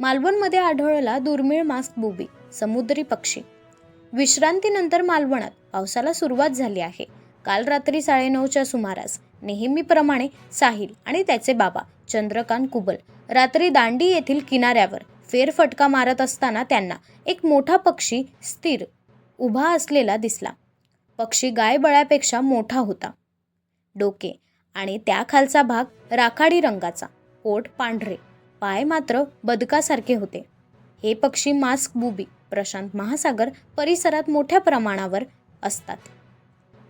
मालवणमध्ये आढळला दुर्मिळ मास्क बुबी समुद्री पक्षी. विश्रांतीनंतर मालवणात पावसाला सुरुवात झाली आहे. काल रात्री साडेनऊच्या सुमारास नेहमीप्रमाणे साहिल आणि त्याचे बाबा चंद्रकांत कुबल रात्री दांडी येथील किनाऱ्यावर फेरफटका मारत असताना त्यांना एक मोठा पक्षी स्थिर उभा असलेला दिसला. पक्षी गायबळ्यापेक्षा मोठा होता. डोके आणि त्याखालचा भाग राखाडी रंगाचा पोट पांढरे. पाय मात्र बदकासारखे होते. हे पक्षी मास्क बुबी प्रशांत महासागर परिसरात मोठ्या प्रमाणावर असतात.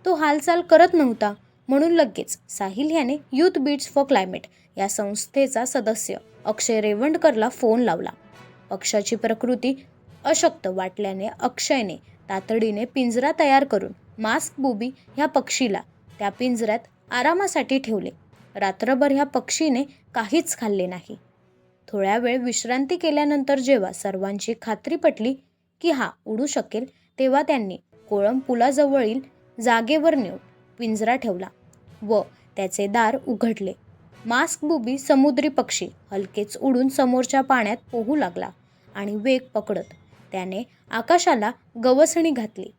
तो हालचाल करत नव्हता म्हणून लगेच साहिल याने युथ बीट्स फॉर क्लायमेट या संस्थेचा सदस्य अक्षय रेवंडकरला फोन लावला. पक्षाची प्रकृती अशक्त वाटल्याने अक्षयने तातडीने पिंजरा तयार करून मास्क बुबी ह्या पक्षीला त्या पिंजऱ्यात आरामासाठी ठेवले. रात्रभर ह्या पक्षीने काहीच खाल्ले नाही. थोड्या वेळ विश्रांती केल्यानंतर जेव्हा सर्वांची खात्री पटली की हा उडू शकेल तेव्हा त्यांनी कोळम पुलाजवळील जागेवर नेऊन पिंजरा ठेवला व त्याचे दार उघडले. मास्क बुबी समुद्री पक्षी हलकेच उडून समोरच्या पाण्यात पोहू लागला आणि वेग पकडत त्याने आकाशाला गवसणी घातली.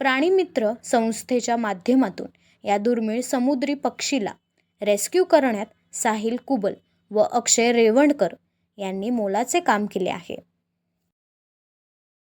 प्राणीमित्र संस्थेच्या माध्यमातून या दुर्मिळ समुद्री पक्षीला रेस्क्यू करण्यात साहिल कुबल व अक्षय रेवणकर यांनी मोलाचे काम केले आहे.